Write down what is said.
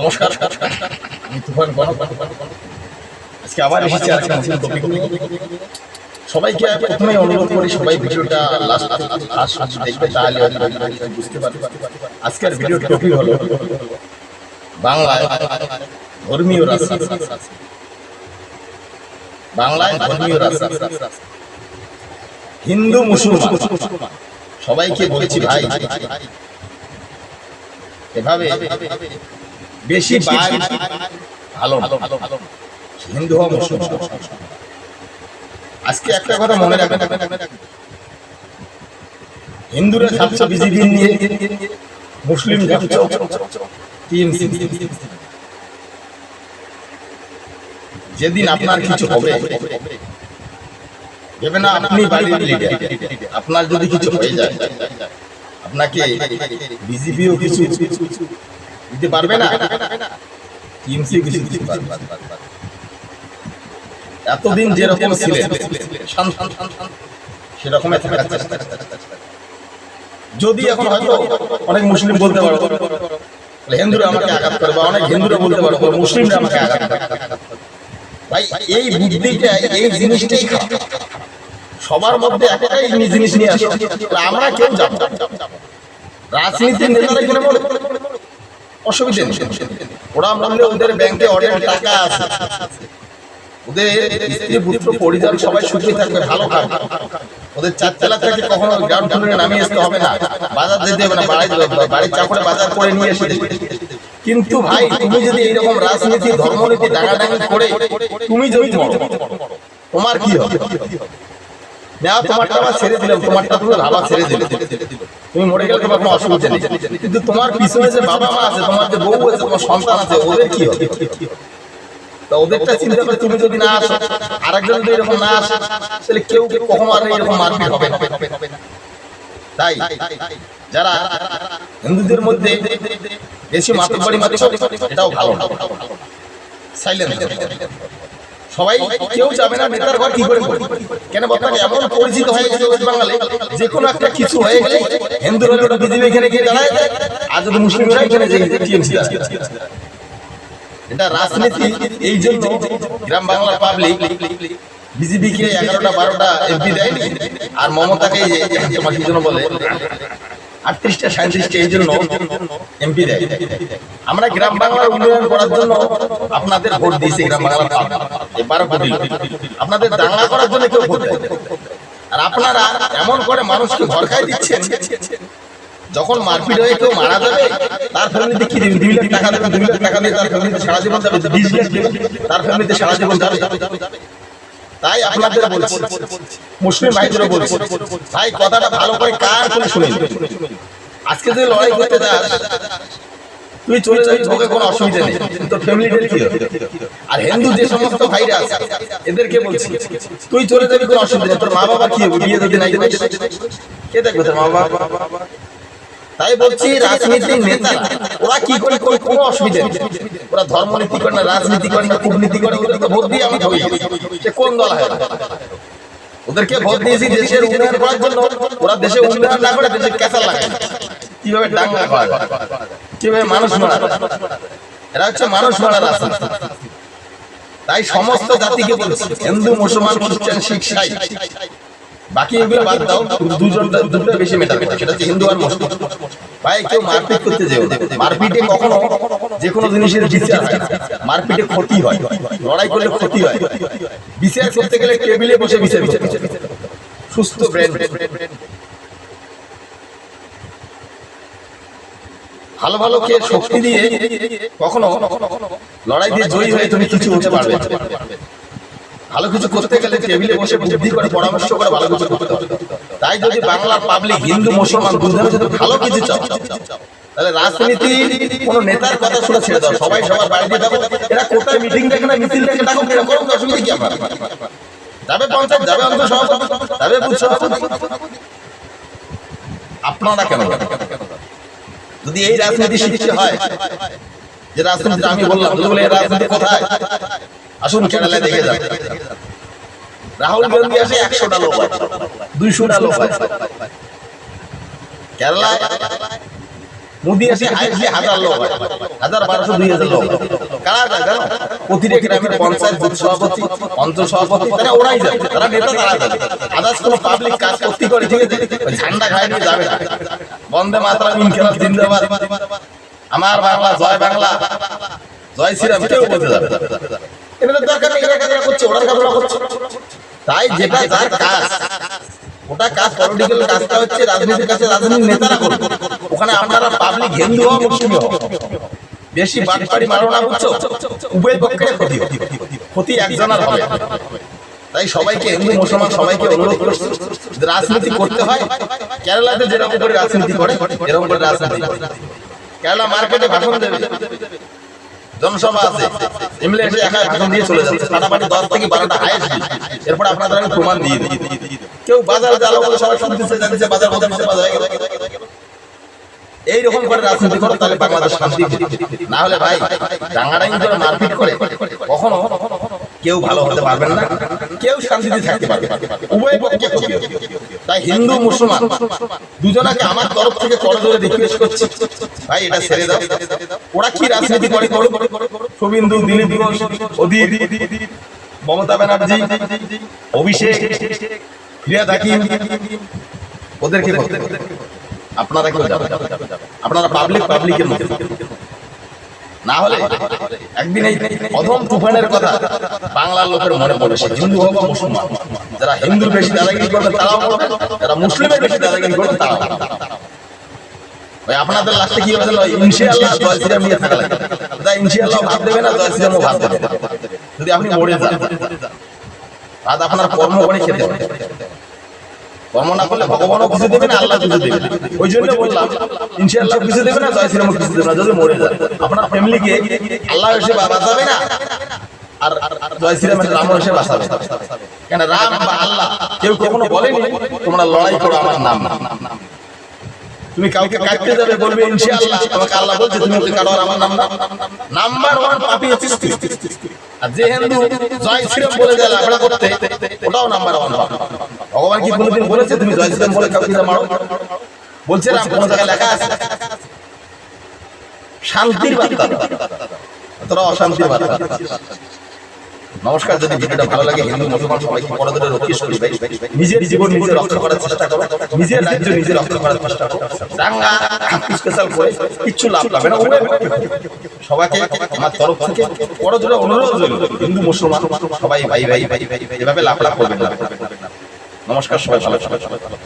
নমস্কার। আমি তুফান আজকে আবার এসেছি সবাইকে প্রথমে অনুরোধ করি, সবাই ভিডিওটা লাস্ট লাস্ট দেখবে, তাহলে বুঝতে পারবে। আজকের ভিডিওর টপিক হলো বাংলায় ধর্মীয় রাস্তা। বাংলায় ধর্মীয় রাস্তা। হিন্দু, মুসলমান। সবাইকে বলেছি, ভাই, এভাবে বেশি বাই ভালো না। হিন্দু মুসলমান আজকে একটা কথা মনে রাখবেন হিন্দুরা থাকছে বিজেপি নিয়ে মুসলিম থাকছে টিএমসি যেদিন আপনার কিছু হবে ভেবে না আপনি বাড়ির লিডার আপনার যদি কিছু হয়ে যায় আপনাকে বিজেপিও কিছু দিতে পারবে না টিএমসি কিছু দিতে পারবে এতদিন যেরকম ছিলেন চেষ্টা যদি এখন হয়তো অনেক মুসলিম বলতে পারো হিন্দুরা আমাকে আঘাত করে বা অনেক হিন্দুরা বলতে পারো মুসলিমরা আমাকে আঘাত করে। ভাই এই বুদ্ধিটা এই জিনিসটাই সবার মধ্যে একটাই জিনিস নিয়ে আসো। আমরা কেউ যাব রাজনীতির নেতারা কিনে বলে? অসুবিধা নেই। ওরা ওদের ব্যাংকে টাকা আছে। ওদের স্ত্রী পুত্র সবাই সুখী থাকবে, ভালো থাকবে ওদের থেকে কখনো নামিয়ে আসতে হবে না। বাজার হবে না, বাড়ি বাড়ির চাকরে বাজার করে নিয়ে এসে কিন্তু ভাই, তুমি যদি এইরকম রাজনীতি, ধর্মনীতি ডাঙাডাঙি করে তুমি যদি তোমার কি হবে? না, তোমারটা আবার ছেড়ে দিলাম, তোমারটা তুমি ভাবা ছেড়ে দিলে। তুমি মরে গেলে তোমার কোনো অসুবিধা নেই। কিন্তু তোমার পিছনে যে বাবা মা আছে, তোমার যে বউ আছে, তোমার সন্তান আছে, ওদের কি হবে? তা ওদেরটা চিন্তা করে তুমি যদি না আসো, আরেকজন যদি এরকম না আসে, তাহলে কেউ কেউ কখনো আর এরকম মারপিট হবে না। তাই যারা হিন্দুদের মধ্যে বেশি মাতৃ বাড়ি মাতৃ এটাও ভালো সাইলেন্ট সবাই কেউ যাবে না নেতার ঘর কি করে কেন বর্তমানে এমন পরিচিত হয়ে গেছে ওয়েস্ট বাঙালি যে কোনো একটা কিছু হয়ে গেলে বিজেপি এখানে গিয়ে দাঁড়ায় আর যদি মুসলিমরা এখানে যে টিএমসি এটা রাজনীতি এই জন্য গ্রাম বাংলার পাবলিক বিজেপি কে এগারোটা বারোটা এমপি দেয় আর মমতাকে তোমার কি জন্য বলে আটত্রিশটা এই জন্য এমপি দেয়। আমরা গ্রাম বাংলার উন্নয়ন করার জন্য আপনাদের ভোট দিয়েছি গ্রাম বাংলা এবারও ভোট দিল আপনাদের দাঙ্গা করার জন্য কেউ ভোট আর আপনারা এমন করে মানুষকে ভরকায় দিচ্ছেন, যখন মারপিট হয়ে কেউ মারা যাবে, তার ফ্যামিলিতে কি দেবেন দুই লাখ টাকা দেবেন দুই লাখ টাকা দিয়ে তার ফ্যামিলিতে সারা জীবন যাবে তার ফ্যামিলিতে সারা জীবন যাবে। তাই আপনাদের বলছি। মুসলিম ভাইদেরও বলছি। ভাই কথাটা ভালো করে কার করে শুনে আজকে যদি লড়াই করতে যাস তুই চলে যাবি তোকে কোনো অসুবিধা নেই। তোর ফ্যামিলিটার কি আর হিন্দু যে সমস্ত ভাইরা আছে এদেরকে বলছি তুই চলে যাবি কোনো অসুবিধা নেই। তোর মা বাবা কি হবে? বিয়ে যদি নাই কে দেখবে তোর মা বাবা তাই বলছি রাজনীতির নেতা ওরা কি করে কোনো অসুবিধা নেই। ওরা ধর্মনীতি করে না রাজনীতি করে না কূটনীতি করে ওদেরকে ভোট দিয়ে আমি কোন দল হয় ওদেরকে ভোট দিয়েছি দেশের উন্নয়ন করার জন্য। ওরা দেশে উন্নয়ন না করে দেশে লাগায়। কীভাবে করা কীভাবে মানুষ মারা এরা হচ্ছে মানুষ রাজনীতি তাই সমস্ত জাতিকে বলছি, হিন্দু, মুসলমান, খ্রিস্টান, শিখ, সাই, বাকি এগুলো বাদ দাও। দুজন, দুটো বেশি করে। সেটা হচ্ছে হিন্দু আর মুসলিম ভাই কেউ মারপিট করতে যেও মারপিটে কখনো যে কোনো জিনিসের বিচার হয় মারপিটে ক্ষতি হয়। লড়াই করলে ক্ষতি হয়। বিচার করতে গেলে টেবিলে বসে বিচার বিচার সুস্থ ব্রেন। ভালো ভালো কে শক্তি দিয়ে কখনো লড়াই দিয়ে জয়ী হয়ে তুমি কিছু হতে পারবে। ভালো কিছু করতে গেলে টেবিলে বসে বুদ্ধি করে পরামর্শ করে ভালো কিছু করতে হবে। তাই যদি বাংলার পাবলিক হিন্দু, মুসলমান দুজনে যদি ভালো কিছু চাও, তাহলে রাজনীতি কোন নেতার কথা শুনে ছেড়ে দাও, সবাই সবার বাড়িতে যাব, এরা কোথায় মিটিং দেখে না দেখে অসুবিধা কি আমার যাবে পঞ্চায়েত, যাবে অন্ত যাবে আপনারা কেন যদি এই রাজনীতি শিখতে হয়, যে রাজনীতি আমি বললাম বলে রাজনীতি কোথায়? আসুন কেরালায় দেখে যান। রাহুল গান্ধী আসে একশোটা লোক দুইশোটা লোক কেরালায় মোদি এসে হাইটলি হাজার লোক হাজার বারোশো দুই হাজার লোক কারা যায় জানো প্রতিটা গ্রামের পঞ্চায়েত বুথ সভাপতি অঞ্চল সভাপতি তারা ওরাই যাবে। তারা নেতা তারা যাবে। আদার্স কোনো পাবলিক কাজ করতে করে ঠিক আছে? ঝান্ডা নিয়ে যাবে না। বন্দে ইনকিলাব জিন্দাবাদ। আমার বাংলা জয় বাংলা। জয় শ্রীরাম কেউ বলতে যাবে না। এটাদের দরকার নেই তাই যেটা কাজ, ওটা কাজ পলিটিক্যাল কাজটা হচ্ছে রাজনীতির কাছে রাজনীতির নেতারা করবে। ওখানে আপনারা পাবলিক হিন্দু হও, মুসলিম বেশি বাটপাড়ি মারো না, বুঝছ? উভয় পক্ষে ক্ষতি ক্ষতি হবে। তাই সবাইকে হিন্দু, মুসলমান সবাইকে অনুরোধ করছি রাজনীতি করতে হয়, কেরালাতে যেরকম করে রাজনীতি করে, এরকম করে রাজনীতি কেরালা মার্কেটে ভাষণ দেবে। জনসভা আছে। এমএলএ এসে একা ভাষণ দিয়ে চলে যাচ্ছে। দশ থেকে বারোটা এরপর আপনাদের আমি প্রমাণ দিয়ে দিই। কেউ বাজার জালো বলে সবাই শুনতেছে জানছে বাজার বাজার গেল এইরকম করে রাজনীতি করে তাহলে বাংলাদেশ শান্তি না হলে ভাই করে মারপিট করে কখনো কেউ ভালো হতে পারবেন না। কেউ শান্তিতে থাকতে পারবে উভয় পক্ষে ক্ষতি তাই হিন্দু মুসলমান দুজনাকে আমার তরফ থেকে করজোরে রিকোয়েস্ট করছি। ভাই এটা ছেড়ে দাও। ওরা কি রাজনীতি করে করো শুভেন্দু দিলীপ ঘোষ অধীর মমতা ব্যানার্জি অভিষেক ফিরিয়া থাকি ওদেরকে আপনারা কেউ যাবেন। আপনারা পাবলিক পাবলিকের মধ্যে না হলে একদিন এই তুফানের কথা বাংলার লোকের মনে পড়ে সে হিন্দু হোক বা মুসলমান যারা হিন্দুর বেশি দাদাগিরি করবে তারাও করবে যারা মুসলিমের বেশি দাদাগিরি করবে তারাও। ওই আপনাদের লাস্টে কি? ইনশাআল্লাহ জয় শ্রীরাম নিয়ে থাকা লাগে তাই ইনশাআল্লাহ ভাব দেবে না জয় শ্রীরামও ভাব দেবে যদি আপনি মরে যান আজ আপনার কর্ম করে খেতে হবে কর্ম না করলে ভগবানও কিছু দেবে না আল্লাহ কিছু দেবে না। ওই জন্য বললাম ইনশাআল্লাহ কিছু দেবে না জয় শ্রীরাম কিছু দেবে না যদি মরে যায়। আপনার ফ্যামিলিকে আল্লাহ এসে বাঁচাবে না। আর জয় শ্রীরামের রাম এসে বাঁচাবে কেন রাম বা আল্লাহ কেউ কখনো বলেনি? তোমরা লড়াই করো আমার নাম। না তুমি কাউকে কাটতে যাবে বলবে ইনশাআল্লাহ তোমাকে আল্লাহ বলছে তুমি ওকে কাটো আর আমার নাম নাম্বার ওয়ান পাপি হচ্ছিস আর যে হিন্দু জয় শ্রীরাম বলে দেয় লাফড়া করতে ওটাও নাম্বার ওয়ান ভগবান কি কোনোদিন বলেছে তুমি জয় শ্রীরাম বলে কাউকে মারো? বলছে না কোনো জায়গায় লেখা আছে। শান্তির বার্তা। তোরা অশান্তির বার্তা। নমস্কার, যদি ভিডিওটা ভালো লাগে, হিন্দু, মুসলমান সবাইকে বড় ধরে রক্ষিস করি ভাই নিজের জীবন নিজে রক্ষা করার চেষ্টা করো। নিজের রাজ্য নিজে রক্ষা করার চেষ্টা করো। দাঙ্গা স্পেশাল করে কিচ্ছু লাভ পাবে না। সবাইকে আমার তরফ থেকে বড় ধরে অনুরোধ রইল, হিন্দু, মুসলমান সবাই ভাই ভাই ভাই ভাই এভাবে লাভ লাভ করবেন নমস্কার, সবাই ভালো সবাই ভালো